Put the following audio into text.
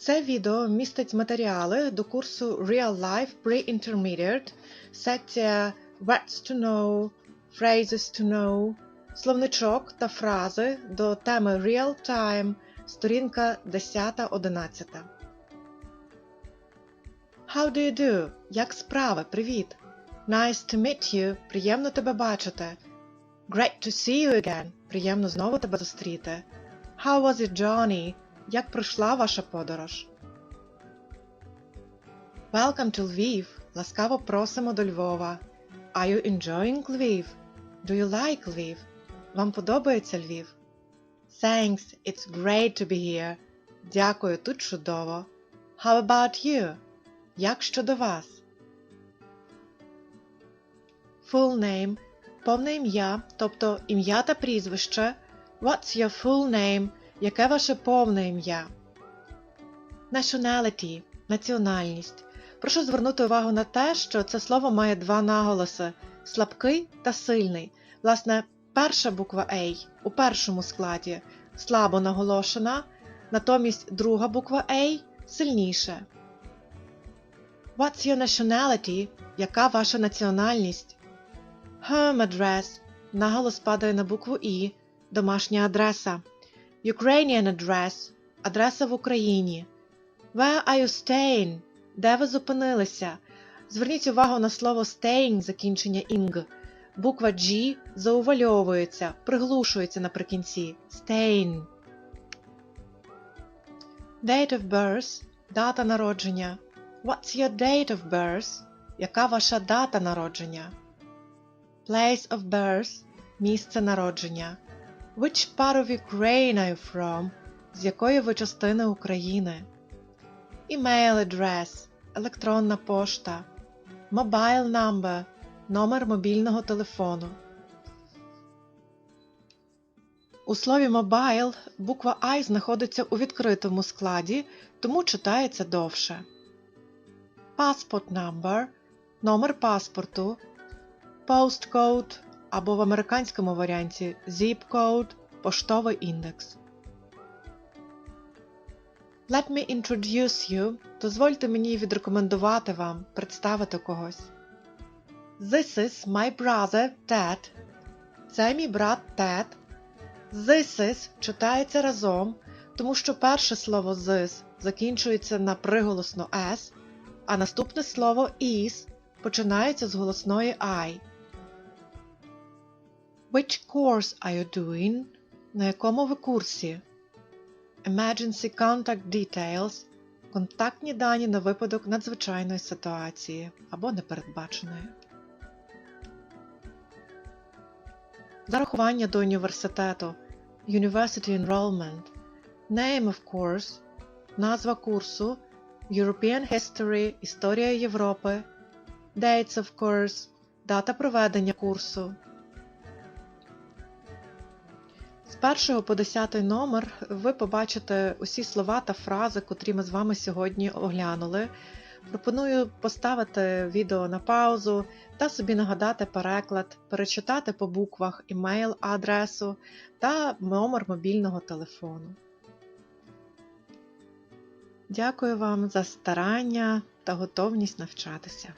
Це відео містить матеріали до курсу Real Life Pre-Intermediate, секція Words to Know, Phrases to Know, словничок та фрази до теми Real Time, сторінка 10-11. How do you do? Як справи? Привіт! Nice to meet you. Приємно тебе бачити. Great to see you again. Приємно знову тебе зустріти. How was your journey? Як пройшла ваша подорож? Welcome to Lviv. Ласкаво просимо до Львова. Are you enjoying Lviv? Do you like Lviv? Вам подобається Львів? Thanks, it's great to be here. Дякую, тут чудово. How about you? Як щодо вас? Full name – повне ім'я, тобто ім'я та прізвище. What's your full name? Яке ваше повне ім'я? Nationality – національність. Прошу звернути увагу на те, що це слово має два наголоси – слабкий та сильний. Власне, перша буква A у першому складі слабо наголошена, натомість друга буква A сильніше. What's your nationality? Яка ваша національність? Home address. Наголос падає на букву І. Домашня адреса. Ukrainian address. Адреса в Україні. Where are you staying? Де ви зупинилися? Зверніть увагу на слово staying закінчення ing. Буква G заувальовується, приглушується наприкінці. Staying. Date of birth. Дата народження. What's your date of birth? Яка ваша дата народження? Place of birth – місце народження. Which part of Ukraine are you from? З якої ви частини України? Email address – електронна пошта. Mobile number – номер мобільного телефону. У слові mobile буква I знаходиться у відкритому складі, тому читається довше. Passport number – номер паспорту, postcode або в американському варіанті zip code – поштовий індекс. Let me introduce you. Дозвольте мені відрекомендувати вам, представити когось. This is my brother Ted. Це мій брат Тед. This is читається разом, тому що перше слово this закінчується на приголосну s, а наступне слово is починається з голосної I. Which course are you doing? На якому ви курсі? Emergency contact details контактні дані на випадок надзвичайної ситуації або непередбаченої. Зарахування до університету University Enrollment Name of course Назва курсу European History Історія Європи Dates of course Дата проведення курсу З 1 по 10 номер ви побачите усі слова та фрази, котрі ми з вами сьогодні оглянули. Пропоную поставити відео на паузу та собі нагадати переклад, перечитати по буквах імейл-адресу та номер мобільного телефону. Дякую вам за старання та готовність навчатися.